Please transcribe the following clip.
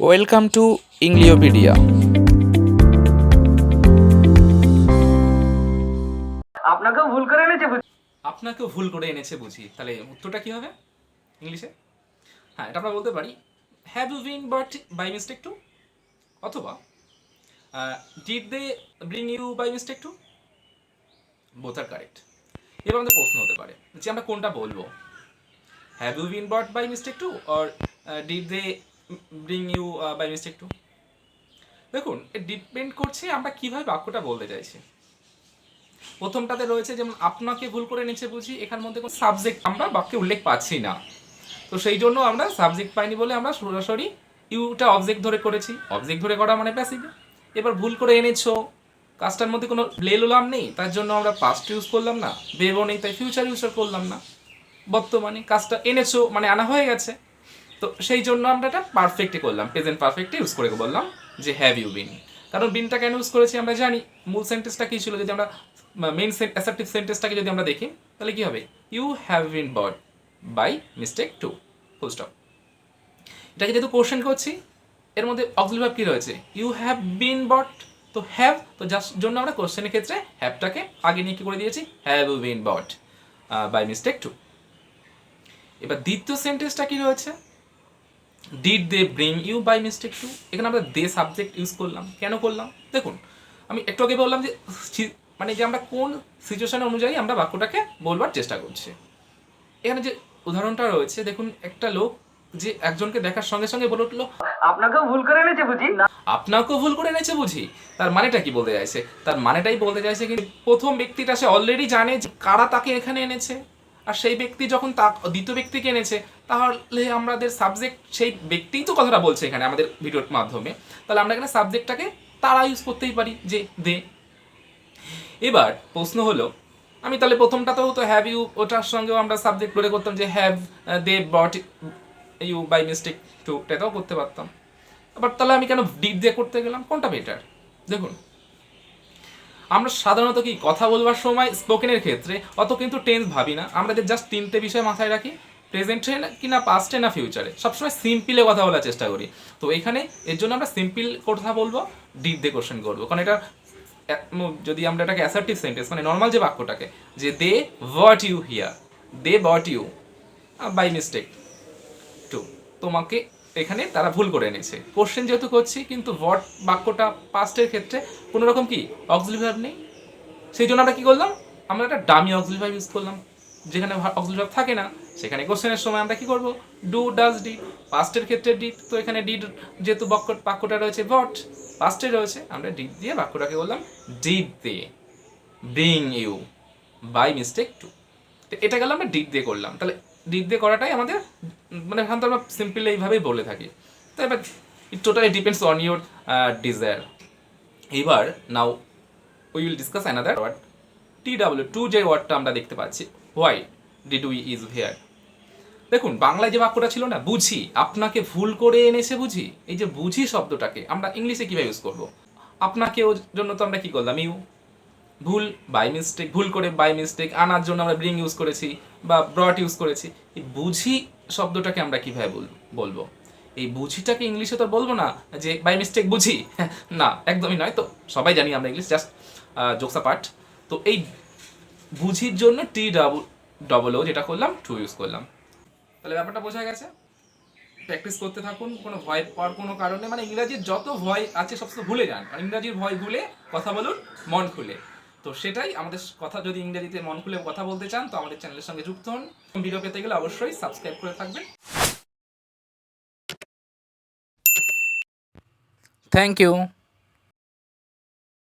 Welcome to ইংলিওপিডিয়া আপনাকেও ভুল করে এনেছে বুঝি। আপনাকেও ভুল করে এনেছে বুঝি। তাহলে উত্তরটা কি হবে ইংলিশে? হ্যাঁ এটা আমরা বলতে পারি have you been brought by mistake too অথবা did they bring you by mistake too both R correct এবার আমাদের প্রশ্ন হতে পারে যে আমরা কোনটা বলব? Have you been brought by mistake too or did they bring you by mistake too দেখুন ডিপেন্ড করছে আমরা কীভাবে বাক্যটা বলতে চাইছি। প্রথমটাতে রয়েছে যেমন, আপনাকে ভুল করে নিচ্ছে বুঝি, এখান মধ্যে কোনো সাবজেক্ট আমরা বাক্যে উল্লেখ পাচ্ছি না। তো সেই জন্য আমরা সাবজেক্ট পাইনি বলে আমরা সরাসরি ইউটা অবজেক্ট ধরে করেছি। অবজেক্ট ধরে করা মানে প্যাসিভ এবার ভুল করে এনেছো, কাজটার মধ্যে কোনো লেলোলাম নেই, তার জন্য আমরা পাস্ট ইউজ করলাম না বেবো নেই, তাই ফিউচার ইউজ করলাম না। বর্তমানে কাজটা এনেছো মানে আনা হয়ে গেছে। তো সেই জন্য আমরা এটা পারফেক্টে করলাম প্রেজেন্ট পারফেক্টে ইউজ করে বললাম যে হ্যাভ ইউ বিন কারণ বিনটা কেন ইউজ করেছি আমরা জানি, মূল সেন্টেন্সটা কী ছিল যদি আমরা মেইন অ্যাসেপ্টিভ সেন্টেন্সটাকে যদি আমরা দেখি, তাহলে কি হবে? You have been brought by mistake too full stop এটাকে যেহেতু কোশ্চেন করছি, এর মধ্যে অক্সিল ভাব কি রয়েছে? ইউ হ্যাভ বিন বট তো হ্যাভ তো যার জন্য আমরা কোশ্চেনের ক্ষেত্রে হ্যাভটাকে আগে নিয়ে কী করে দিয়েছি? Have you been brought by mistake too এবার দ্বিতীয় সেন্টেন্সটা কী রয়েছে? Did they bring you by mistake too এখানে আমরা দে সাবজেক্ট ইউজ করলাম। কেন করলাম? দেখুন আমি একটু আগে বললাম যে মানে যে আমরা কোন সিচুয়েশন অনুযায়ী আমরা বাক্যটাকে বলবার চেষ্টা করছি। এখানে যে উদাহরণটা রয়েছে দেখুন একটা লোক যে একজনকে দেখার সঙ্গে সঙ্গে বলে উঠল আপনাকেও ভুল করে এনেছে বুঝি? আপনাকেও ভুল করে এনেছে বুঝি? তার মানেটা কি বলতে চাইছে? তার মানেটাই বলতে চাইছে কি প্রথম ব্যক্তিটা সে অলরেডি জানে যে কারা তাকে এখানে এনেছে। আর সেই ব্যক্তি যখন তা দ্বিতীয় ব্যক্তিকে এনেছে, তাহলে আমাদের সাবজেক্ট সেই ব্যক্তিই তো কথাটা বলছে এখানে আমাদের ভিডিওর মাধ্যমে। তাহলে আমরা এখানে সাবজেক্টটাকে তারা ইউজ করতেই পারি যে, দে। এবার প্রশ্ন হলো, আমি তাহলে প্রথমটাতেও তো হ্যাভ ইউ ওটার সঙ্গেও আমরা সাবজেক্ট করে করতাম যে have they brought you by mistake too এটাও করতে পারতাম। আবার তাহলে আমি কেন ডিপ দিয়ে করতে গেলাম? কোনটা বেটার দেখুন আমরা সাধারণত কি কথা বলবার সময় স্পোকেনের ক্ষেত্রে, অত কিন্তু টেন্স ভাবি না। আমরা যে জাস্ট তিনটে বিষয় মাথায় রাখি প্রেজেন্টে কি না পাস্টে না ফিউচারে সবসময় সিম্পলে কথা বলার চেষ্টা করি। তো এখানে এর জন্য আমরা সিম্পল কথা বলব ডিপ দিয়ে কোশ্চেন করব। কারণ এটা যদি আমরা এটাকে অ্যাসার্টিভ সেন্টেন্স মানে নর্মাল যে বাক্যটাকে, যে they what you here they brought you by mistake too তোমাকে এখানে তারা ভুল করে এনেছে। কোশ্চেন যেহেতু করছি, কিন্তু ভট বাক্যটা পাস্টের ক্ষেত্রে কোনো রকম কি? অক্সিলি ভার্ব নেই। সেই জন্য আমরা কী করলাম? আমরা একটা ডামি অক্সিলি ভার্ব ইউজ করলাম। যেখানে অক্সিলি ভার্ব থাকে না, সেখানে কোশ্চেনের সময় আমরা কী করব? ডু ডাজ ডিড পাস্টের ক্ষেত্রে ডিড তো এখানে ডিড যেহেতু বাক্য, বাক্যটা রয়েছে ভট পাস্টে রয়েছে, আমরা ডিড দিয়ে বাক্যটাকে বললাম did they bring you by mistake too এটা গেল আমরা ডিড দিয়ে করলাম। তাহলে ডিড দিয়ে করাটাই আমাদের মানে সাধারণত আমরা সিম্পল এইভাবেই বলে থাকি। তো এবার it totally depends on your desire এবার now we will discuss another word T W two যে ওয়ার্ডটা আমরা দেখতে পাচ্ছি। Why did we is here দেখুন, বাংলায় যে বাক্যটা ছিল না, বুঝি, আপনাকে ভুল করে এনেছে বুঝি? এই যে বুঝি শব্দটাকে আমরা ইংলিশে কীভাবে ইউজ করব? আপনাকে ওর জন্য তো আমরা কী করলাম? ইউ ভুল বাই মিস্টেক ভুল করে বাই মিস্টেক আনার জন্য আমরা ব্রিং ইউজ করেছি বা ব্রট ইউজ করেছি। এই বুঝি শব্দটাকে আমরা কীভাবে বল- বলব? এই বুঝিটাকে ইংলিশে তো বলব না যে বাই মিস্টেক বুঝি। না, একদমই নয়। তো সবাই জানি আমরা ইংলিশ জাস্ট জোকসা পার্ট তো এই বুঝির জন্য টি ডাবল ডবল ও যেটা করলাম টু ইউজ করলাম। তাহলে ব্যাপারটা বোঝা গেছে? প্র্যাকটিস করতে থাকুন, কোনো ভয় পাওয়ার কোনো কারণে মানে ইংরাজির যত ভয় আছে, সব ভুলে যান। আর ইংরাজির ভয় ভুলে কথা বলুন, মন খুলে। তো সেটাই, আমাদের কথা যদি ইংরেজিতে মন খুলে কথা বলতে চান, তো আমাদের চ্যানেলের সঙ্গে যুক্ত হন। ভিডিও পেতে গেলে অবশ্যই সাবস্ক্রাইব করে থাকবেন। Thank you